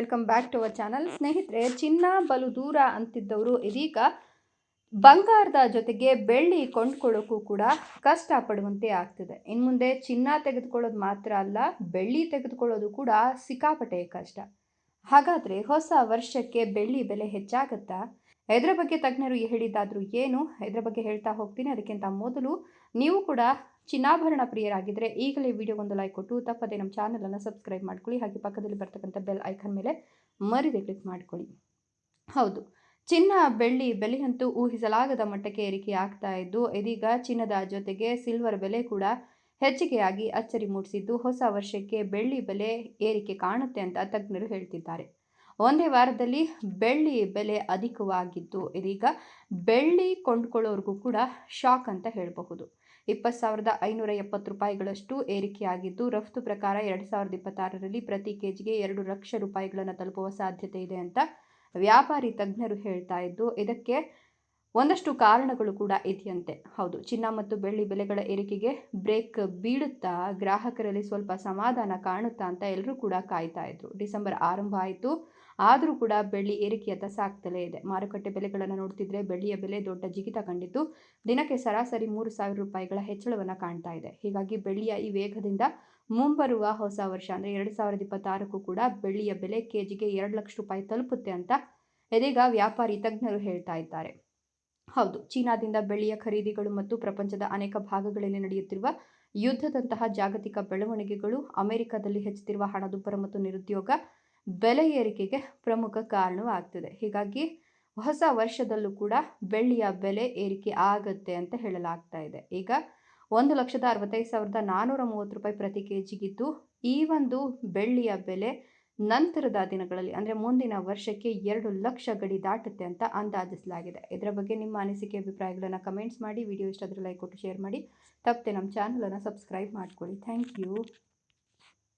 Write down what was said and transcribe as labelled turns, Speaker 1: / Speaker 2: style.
Speaker 1: Welcome back to our channel. ಸ್ನೇಹಿತರೆ, ಚಿನ್ನ ಬಲು ದೂರ ಅಂತಿದ್ದವರು ಇದೀಗ ಬಂಗಾರದ ಜೊತೆಗೆ ಬೆಳ್ಳಿ ಕೊಂಡ್ಕೊಳ್ಳೋಕ್ಕೂ ಕೂಡ ಕಷ್ಟಪಡುವಂತೆ ಆಗ್ತಿದೆ. ಇನ್ನು ಮುಂದೆ ಚಿನ್ನ ತೆಗೆದುಕೊಳ್ಳೋದು ಮಾತ್ರ ಅಲ್ಲ, ಬೆಳ್ಳಿ ತೆಗೆದುಕೊಳ್ಳೋದು ಕೂಡ ಸಿಕ್ಕಾಪಟ್ಟೆ ಕಷ್ಟ. ಹಾಗಾದರೆ ಹೊಸ ವರ್ಷಕ್ಕೆ ಬೆಳ್ಳಿ ಬೆಲೆ ಹೆಚ್ಚಾಗುತ್ತಾ? ಇದರ ಬಗ್ಗೆ ತಜ್ಞರು ಹೇಳಿದ್ದಾದರೂ ಏನು? ಇದರ ಬಗ್ಗೆ ಹೇಳ್ತಾ ಹೋಗ್ತೀನಿ. ಅದಕ್ಕಿಂತ ಮೊದಲು ನೀವು ಕೂಡ ಚಿನ್ನಾಭರಣ ಪ್ರಿಯರಾಗಿದ್ದರೆ ಈಗಲೇ ವಿಡಿಯೋಗೊಂದು ಲೈಕ್ ಕೊಟ್ಟು, ತಪ್ಪದೆ ನಮ್ಮ ಚಾನಲನ್ನು ಸಬ್ಸ್ಕ್ರೈಬ್ ಮಾಡ್ಕೊಳ್ಳಿ. ಹಾಗೆ ಪಕ್ಕದಲ್ಲಿ ಬರ್ತಕ್ಕಂಥ ಬೆಲ್ ಐಕನ್ ಮೇಲೆ ಮರಿದೆ ಕ್ಲಿಕ್ ಮಾಡ್ಕೊಳ್ಳಿ. ಹೌದು. ಚಿನ್ನ ಬೆಳ್ಳಿ, ಬೆಲೆಯಂತೂ ಊಹಿಸಲಾಗದ ಮಟ್ಟಕ್ಕೆ ಏರಿಕೆ ಆಗ್ತಾ ಇದ್ದು, ಇದೀಗ ಚಿನ್ನದ ಜೊತೆಗೆ ಸಿಲ್ವರ್ ಬೆಲೆ ಕೂಡ ಹೆಚ್ಚಿಗೆಯಾಗಿ ಅಚ್ಚರಿ ಮೂಡಿಸಿದ್ದು, ಹೊಸ ವರ್ಷಕ್ಕೆ ಬೆಳ್ಳಿ ಬೆಲೆ ಏರಿಕೆ ಕಾಣುತ್ತೆ ಅಂತ ತಜ್ಞರು ಹೇಳ್ತಿದ್ದಾರೆ. ಒಂದೇ ವಾರದಲ್ಲಿ ಬೆಳ್ಳಿ ಬೆಲೆ ಅಧಿಕವಾಗಿದ್ದು, ಇದೀಗ ಬೆಳ್ಳಿ ಕೊಂಡ್ಕೊಳ್ಳೋರ್ಗೂ ಕೂಡ ಶಾಕ್ ಅಂತ ಹೇಳಬಹುದು. ಇಪ್ಪತ್ತು ಸಾವಿರದ ಐನೂರ ಎಪ್ಪತ್ತು ರೂಪಾಯಿಗಳಷ್ಟು ಏರಿಕೆಯಾಗಿದ್ದು, ರಫ್ತು ಪ್ರಕಾರ ಎರಡು ಸಾವಿರದ ಇಪ್ಪತ್ತಾರರಲ್ಲಿ ಪ್ರತಿ ಕೆಜಿಗೆ ಎರಡು ಲಕ್ಷ ರೂಪಾಯಿಗಳನ್ನು ತಲುಪುವ ಸಾಧ್ಯತೆ ಇದೆ ಅಂತ ವ್ಯಾಪಾರಿ ತಜ್ಞರು ಹೇಳ್ತಾ ಇದ್ದು, ಇದಕ್ಕೆ ಒಂದಷ್ಟು ಕಾರಣಗಳು ಕೂಡ ಇದೆಯಂತೆ. ಹೌದು, ಚಿನ್ನ ಮತ್ತು ಬೆಳ್ಳಿ ಬೆಲೆಗಳ ಏರಿಕೆಗೆ ಬ್ರೇಕ್ ಬೀಳುತ್ತಾ ಗ್ರಾಹಕರಲ್ಲಿ ಸ್ವಲ್ಪ ಸಮಾಧಾನ ಕಾಣುತ್ತಾ ಅಂತ ಎಲ್ಲರೂ ಕೂಡ ಕಾಯ್ತಾ ಇದ್ರು. ಡಿಸೆಂಬರ್ ಆರಂಭ ಆಯಿತು, ಆದರೂ ಕೂಡ ಬೆಳ್ಳಿ ಏರಿಕೆಯತ್ತ ಸಾಕ್ತಲೇ ಇದೆ. ಮಾರುಕಟ್ಟೆ ಬೆಲೆಗಳನ್ನು ನೋಡ್ತಿದ್ರೆ ಬೆಳ್ಳಿಯ ಬೆಲೆ ದೊಡ್ಡ ಜಿಗಿತ ಕಂಡಿತು ದಿನಕ್ಕೆ ಸರಾಸರಿ ಮೂರು ಸಾವಿರ ರೂಪಾಯಿಗಳ ಹೆಚ್ಚಳವನ್ನು ಕಾಣ್ತಾ ಇದೆ. ಹೀಗಾಗಿ ಬೆಳ್ಳಿಯ ಈ ವೇಗದಿಂದ ಮುಂಬರುವ ಹೊಸ ವರ್ಷ ಅಂದರೆ ಎರಡು ಸಾವಿರದ ಇಪ್ಪತ್ತಾರಕ್ಕೂ ಕೂಡ ಬೆಳ್ಳಿಯ ಬೆಲೆ ಕೆಜಿಗೆ ಎರಡು ಲಕ್ಷ ರೂಪಾಯಿ ತಲುಪುತ್ತೆ ಅಂತ ಇದೀಗ ವ್ಯಾಪಾರಿ ತಜ್ಞರು ಹೇಳ್ತಾ ಇದ್ದಾರೆ. ಹೌದು, ಚೀನಾದಿಂದ ಬೆಳ್ಳಿಯ ಖರೀದಿಗಳು ಮತ್ತು ಪ್ರಪಂಚದ ಅನೇಕ ಭಾಗಗಳಲ್ಲಿ ನಡೆಯುತ್ತಿರುವ ಯುದ್ಧದಂತಹ ಜಾಗತಿಕ ಬೆಳವಣಿಗೆಗಳು ಅಮೆರಿಕದಲ್ಲಿ ಹೆಚ್ಚುತ್ತಿರುವ ಹಣದುಬ್ಬರ ಮತ್ತು ನಿರುದ್ಯೋಗ ಬೆಲೆ ಏರಿಕೆಗೆ ಪ್ರಮುಖ ಕಾರಣವಾಗ್ತಿದೆ. ಹೀಗಾಗಿ ಹೊಸ ವರ್ಷದಲ್ಲೂ ಕೂಡ ಬೆಳ್ಳಿಯ ಬೆಲೆ ಏರಿಕೆ ಆಗುತ್ತೆ ಅಂತ ಹೇಳಲಾಗ್ತಾ ಇದೆ. ಈಗ ಒಂದು ಲಕ್ಷದ ಅರವತ್ತೈದು ಸಾವಿರದ ನಾನ್ನೂರ ಮೂವತ್ತು ರೂಪಾಯಿ ಪ್ರತಿ ಕೆ ಜಿಗಿದ್ದು ಈ ಒಂದು ಬೆಳ್ಳಿಯ ಬೆಲೆ ನಂತರದ ದಿನಗಳಲ್ಲಿ, ಅಂದರೆ ಮುಂದಿನ ವರ್ಷಕ್ಕೆ ಎರಡು ಲಕ್ಷ ಗಡಿ ದಾಟುತ್ತೆ ಅಂತ ಅಂದಾಜಿಸಲಾಗಿದೆ. ಇದರ ಬಗ್ಗೆ ನಿಮ್ಮ ಅನಿಸಿಕೆ, ಅಭಿಪ್ರಾಯಗಳನ್ನು ಕಮೆಂಟ್ಸ್ ಮಾಡಿ ವಿಡಿಯೋ ಇಷ್ಟ ಆದರೆ ಲೈಕ್ ಕೊಟ್ಟು ಶೇರ್ ಮಾಡಿ. ತಪ್ಪದೆ ನಮ್ಮ ಚಾನಲನ್ನು ಸಬ್ಸ್ಕ್ರೈಬ್ ಮಾಡ್ಕೊಳ್ಳಿ. Thank you